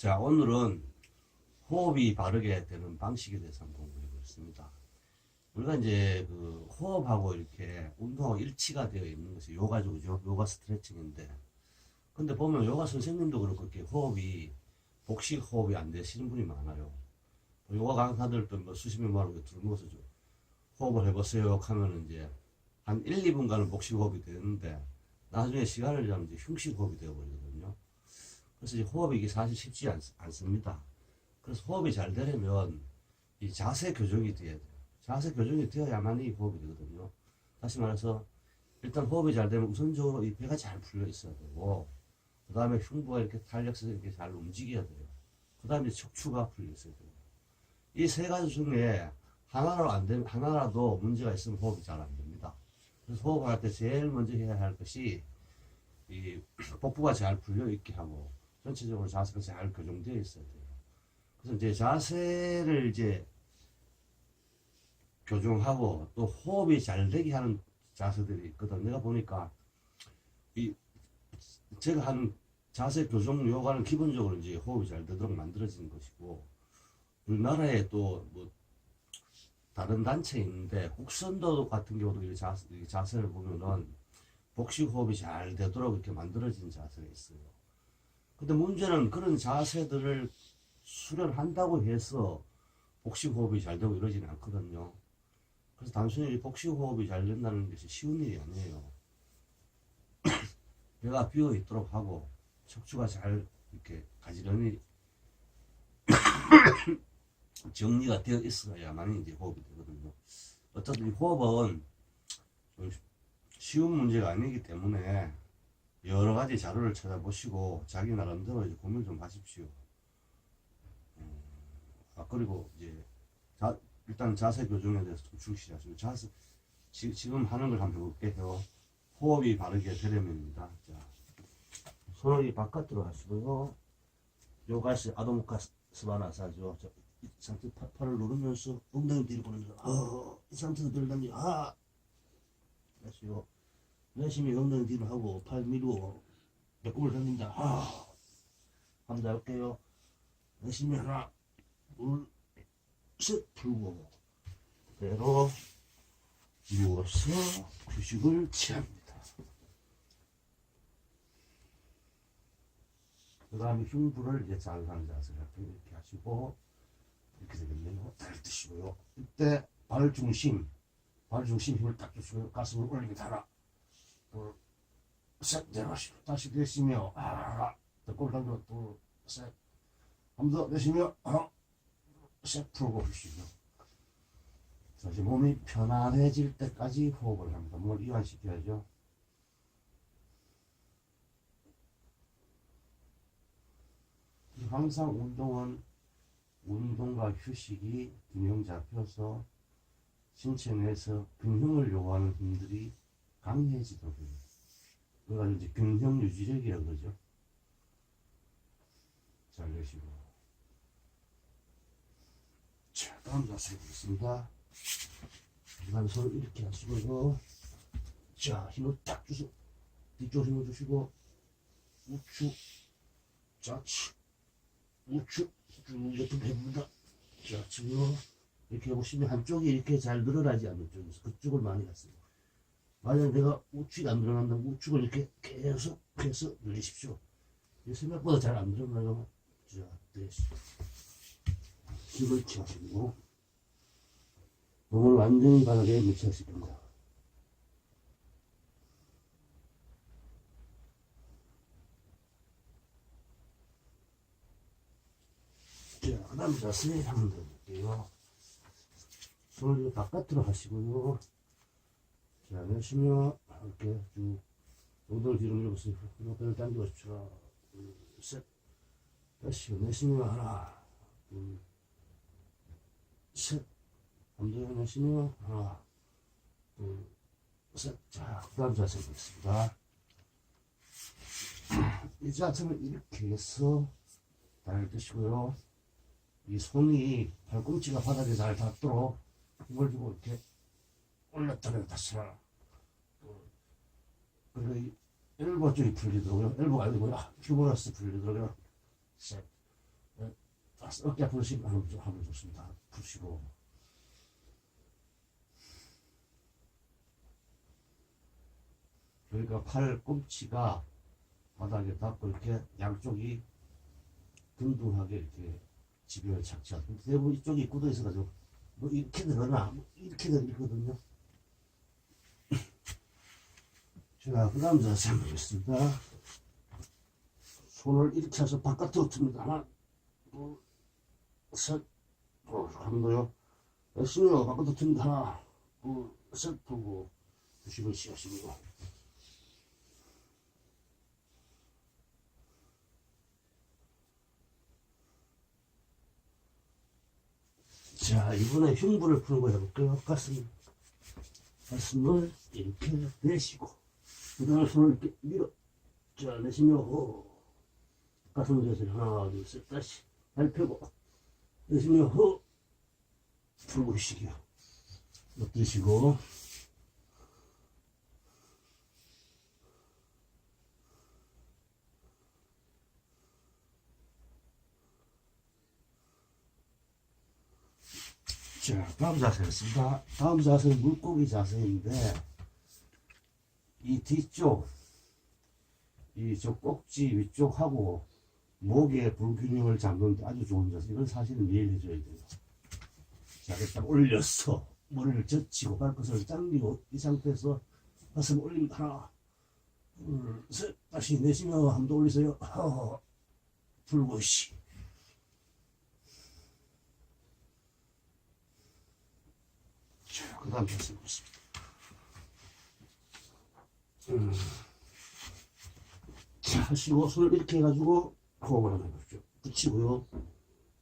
자, 오늘은 호흡이 바르게 되는 방식에 대해서 한번 공부해 보겠습니다. 우리가 이제 그 호흡하고 이렇게 운동하고 일치가 되어 있는 것이 요가죠, 요가 스트레칭인데. 근데 보면 요가 선생님도 그렇고 이렇게 호흡이 복식 호흡이 안 되시는 분이 많아요. 요가 강사들도 뭐 수십 명 말고 들어모서 호흡을 해보세요 하면 이제 한 1, 2분간은 복식 호흡이 되는데 나중에 시간을 지나면 이제 흉식 호흡이 되어버리거든요. 그래서 이 호흡이 이게 사실 쉽지 않, 않습니다. 그래서 호흡이 잘 되려면 이 자세 교정이 돼야 돼요. 자세 교정이 되어야만 이 호흡이 되거든요. 다시 말해서 일단 호흡이 잘 되면 우선적으로 이 배가 잘 풀려 있어야 되고 그 다음에 흉부가 이렇게 탄력성이 이렇게 잘 움직여야 돼요. 그 다음에 척추가 풀려 있어야 돼요. 이 세 가지 중에 하나로 안 되면 하나라도 문제가 있으면 호흡이 잘 안 됩니다. 그래서 호흡할 때 제일 먼저 해야 할 것이 이 복부가 잘 풀려 있게 하고 전체적으로 자세가 잘 교정되어 있어야 돼요. 그래서 이제 자세를 이제 교정하고 또 호흡이 잘 되게 하는 자세들이 있거든. 내가 보니까 이 제가 하는 자세 교정 요가는 기본적으로 이제 호흡이 잘 되도록 만들어진 것이고 우리나라에 또 뭐 다른 단체 있는데 국선도 같은 경우도 이 자세, 이 자세를 보면은 복식 호흡이 잘 되도록 이렇게 만들어진 자세가 있어요. 근데 문제는 그런 자세들을 수련한다고 해서 복식 호흡이 잘 되고 이러지는 않거든요. 그래서 단순히 복식 호흡이 잘 된다는 것이 쉬운 일이 아니에요. 배가 비어 있도록 하고 척추가 잘 이렇게 가지런히 정리가 되어 있어야만 이제 호흡이 되거든요. 어쨌든 이 호흡은 좀 쉬운 문제가 아니기 때문에 여러 가지 자료를 찾아보시고 자기 나름대로 이제 고민 좀 하십시오. 음, 아 그리고 이제 자, 일단 자세 교정에 대해서 좀 충실하시고 자세 지, 지금 하는 걸 한번 해볼게요. 호흡이 바르게 되려면입니다. 자, 손을 이 바깥으로 하시고요. 요가시 아도무카 스바나사죠. 자, 이 상태 팔- 팔을 누르면서 엉덩이 뒤로 보내면서 어, 이 상태에서 들다니 아 다시요. 내쉬면 엉덩이 뒤로 하고 팔 밀고 배꼽을 당긴다. 아더 할게요. 내쉬면 하나 둘 셋 풀고 그대로 누워서 휴식을 취합니다. 그 다음에 흉부를 이제 잘 하는 자세 이렇게 하시고 이렇게 되겠네요. 잘 드시고요. 이때 발 중심, 발 중심 힘을 딱 주시고요. 가슴을 올리게 달아. 둘, 셋, 내려가시고 다시 내쉬며 아, 꼴 당겨 둘, 셋. 한번더 내쉬며 하나, 셋 풀고. 자, 이제 몸이 편안해질 때까지 호흡을 합니다. 몸을 이완시켜야죠. 항상 운동은 운동과 휴식이 균형 잡혀서 신체 내에서 균형을 요구하는 힘들이 해요. 그걸 이제 균형 유지력이라고 그러죠. 잘 내쉬고. 자, 다음 자세 보겠습니다. 그 다음에 손을 이렇게 하시고요. 자, 힘을 딱 주세요. 뒤쪽 힘을 주시고, 우측, 좌측, 우측, 쭉 옆으로 해봅니다. 자, 지금 이렇게 보시면 한쪽이 이렇게 잘 늘어나지 않는 쪽에서 그쪽을 많이 갔어요. 만약 내가 우측이 안 늘어난다면 우측을 이렇게 계속 해서 늘리십시오. 생각보다 잘 안 늘어나요. 자, 됐어. 힘을 취하시고, 몸을 완전히 바닥에 묻혀십니다. 자, 그 다음 자세 한번 더 볼게요. 손을 바깥으로 하시고요. 자, 내쉬며 이렇게 쭉 엉덩이 뒤로 밀어보세요. 배를 당기고 싶죠. 둘, 셋. 다시 내쉬며 하나, 둘, 셋. 더 내쉬며 하나, 둘, 셋. 자, 그 다음 자세 보겠습니다. 이 자세는 이렇게 해서 잘 드시고요. 이 손이 발꿈치가 바닥에 잘 닿도록 힘을 주고 이렇게 올렸다 내렸다 하나 이 엘보 쪽이 풀리더라고요 엘보가 아니고요 퓨버러스 풀리더라고요 셋 다섯, 어깨 부르시고 하면, 좋습니다. 푸시고. 그러니까 팔 꿈치가 바닥에 닿고 이렇게 양쪽이 둥둥하게 이렇게 지변을 착지하고 대부분 이쪽이 굳어 있어가지고 뭐 이렇게 들어나 뭐 이렇게 들거든요. 자, 그 다음 자세 한번 보겠습니다. 손을 이렇게 해서 바깥으로 틉니다. 하나, 둘, 셋, 어, 한 더요. 열심히 바깥으로 틉니다. 하나, 둘, 셋, 두고, 주시고, 쉬어시고. 자, 이번에 흉부를 푸는 거 해볼게요. 가슴, 가슴을 이렇게 내쉬고, 그 다음에 손을 이렇게 밀어. 자, 내쉬며, 호. 가슴을 내쉬고, 하나, 둘, 셋, 다시. 발 펴고, 내쉬며, 호. 풀고 쉬기요. 엎드시고, 자, 다음 자세였습니다. 다음 자세는 물고기 자세인데, 이 뒤쪽, 이 저 꼭지 위쪽하고 목의 불균형을 잡는 데 아주 좋은 자세. 이건 사실은 매일 해줘야 돼요. 자, 일단 올려서 머리를 젖히고 발끝을 당기고 이 상태에서 가슴 올립니다. 하나, 둘, 셋. 다시 내쉬며 한 번 더 올리세요. 자, 그 다음 자세 보겠습니다. 음. 자, 하시고 손을 이렇게 해가지고 호흡을 한번 해보죠. 붙이고요.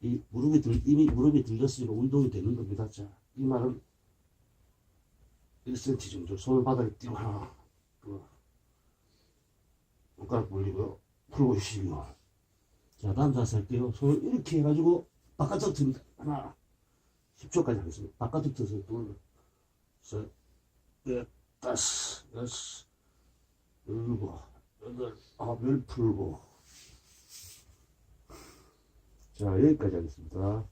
이 무릎이 들, 이미 무릎이 들렸으니까 운동이 되는 겁니다. 자, 이 말은 1cm 정도 손을 바닥에 띄고 하나, 둘, 손가락 벌리고요. 풀고 쉬고요. 자, 다음 자세 할게요. 손을 이렇게 해가지고 바깥으로 듭니다. 하나, 10초까지 하겠습니다. 바깥으로 들어서 둘, 셋, 넷, 다섯, 여섯, 여덟, 아홉, 열 풀고. 자, 여기까지 하겠습니다.